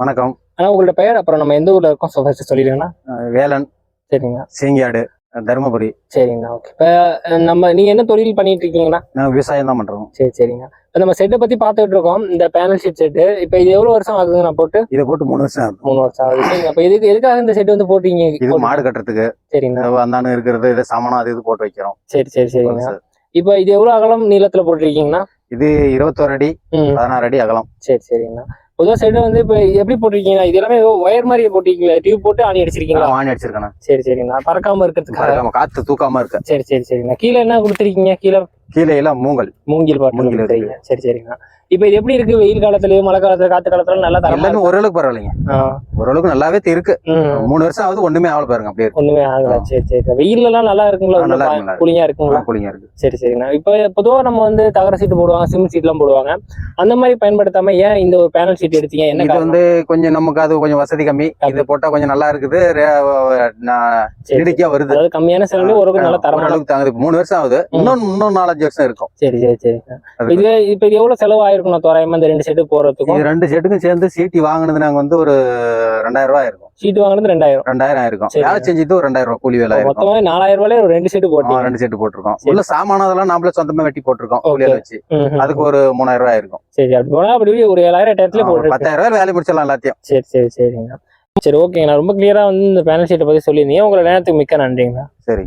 வணக்கம். ஆனா உங்களோட பெயர் அப்புறம் நம்ம எந்த ஊர்ல இருக்கோம் ஃபர்ஸ்ட் சொல்லிடுங்கண்ணா. வேலன். சரிங்கண்ணா. சீங்கியாடு தருமபுரி. சரிங்கண்ணா ஓகே இப்போ நம்ம நீங்க என்ன தொழில் பண்ணிட்டு இருக்கீங்கண்ணா? நாங்கள் விவசாயம் தான் பண்றோம். சரி சரிங்க இப்போ நம்ம செட்டை பத்தி பார்த்துட்டு இருக்கோம். இந்த பேனல் ஷீட் செட்டு இப்போ இது எவ்வளவு வருஷம் ஆகுதுண்ணா போட்டு? இதை போட்டு மூணு வருஷம் ஆகுது. மூணு வருஷம் ஆகுது. சரிங்க அப்போ இதுக்கு எதுக்காக இந்த செட் வந்து போட்டீங்க? இது மாடு கட்டுறதுக்கு. சரிங்கண்ணா. இந்த அந்தாண்டு இருக்கிறது இது சாமானம் அது இது போட்டு வைக்கிறோம். சரி சரி சரிங்க இப்போ இது எவ்வளவு அகலம் நீளத்துல போட்டிருக்கீங்கண்ணா? இது இருபத்தோரு அடி பதினாறு அடி அகலம். சரி சரிங்கண்ணா. பொதுவாக செட்டு வந்து இப்போ எப்படி போட்டிருக்கீங்க? இது எல்லாமே ஒயர் மாதிரி போட்டிருக்கீங்களா? டியூப் போட்டு ஆணி அடிச்சிருக்கீங்களா? வாங்கி அடிச்சிருக்கேன் சரி சரிங்கண்ணா பறக்காம இருக்கிறதுக்காக. காத்து தூக்காம இருக்க. சரி சரி சரிங்கண்ணா கீழே என்ன கொடுத்துருக்கீங்க? கீழே கீழே எல்லாம் மூங்கல். மூங்கில் பாட்டு மூங்கில் சரி சரிங்கண்ணா. இப்போ இது எப்படி இருக்கு? வெயில் காலத்துலயும் மழை காலத்துல காத்து காலத்துல நல்லா தரமா எல்லாமே ஓரளவுக்கு பரவாயில்லைங்க. ஓரளவுக்கு நல்லாவே இருக்கு. மூணு வருஷம் ஆகுது ஒண்ணுமே ஆகல பாருங்க அப்படியே ஒண்ணுமே ஆகல. சரி சரி. வெயில்ல எல்லாம் நல்லா இருக்குங்களா? நல்லா. கூலிங்கா இருக்குங்களா? கூலிங்கா இருக்கு. சரி சரிங்கண்ணா இப்போ பொதுவா நம்ம வந்து தகர சீட்டு போடுவாங்க சிமெண்ட் சீட்லாம் போடுவாங்க. அந்த மாதிரி பயன்படுத்தாம ஏன் இந்த ஒரு பேனல் சீட் எடுத்தீங்க? என்ன இது? வந்து கொஞ்சம் நமக்கு அது கொஞ்சம் வசதி கம்மி. இது போட்டா கொஞ்சம் நல்லா இருக்குது. இடுக்கியா வருது. அதாவது கம்மியான செலவு ஓரளவுக்கு நல்ல தரமான ஓரளவுக்கு தாங்குது. மூணு வருஷம் ஆகுது. இன்னும் இன்னும் நாலஞ்சு வருஷம் இருக்கும். சரி சரி சரி. இது இப்போ எவ்வளவு செலவு ஆயிருக்கும் தோராயமா இந்த ரெண்டு செட்டு போறதுக்கும். ரெண்டு செட்டுக்கும் சேர்ந்து சீட்டி வாங்கினது நாங்க வந்து ஒரு ரெண்டாயிரம் ரூபாய் இருக்கும் சீட்டு வாங்குறது ரெண்டாயிரம். ரெண்டாயிரம் ஆயிருக்கும். சரி. வேலை செஞ்சுட்டு ஒரு ரெண்டாயிரம் ரூபாய் கூலி வேலை மொத்தமா நாலாயிரம் ரூபாயில ஒரு ரெண்டு செட்டு ஆ, போட்டீங்க. ரெண்டு செட்டு போட்டிருக்கோம். உள்ள சாமானம் அதெல்லாம் நாமளே சொந்தமா வெட்டி போட்டிருக்கோம். கூலியில வச்சு. அதுக்கு ஒரு மூணாயிரம் ரூபாய் இருக்கும் சரி அப்படி போனா அப்படி ஒரு ஏழாயிரம் எட்டாயிரத்துல போட்டு பத்தாயிரம் ரூபாய் வேலை முடிச்சிடலாம் எல்லாத்தையும். சரி சரி சரிங்க. சரி ஓகேங்கண்ணா ரொம்ப கிளியரா வந்து இந்த பேனல் ஷீட்டை பத்தி சொல்லியிருந்தீங்க. உங்களோட நேரத்துக்கு மிக்க நன்றிங்கண்ணா சரி.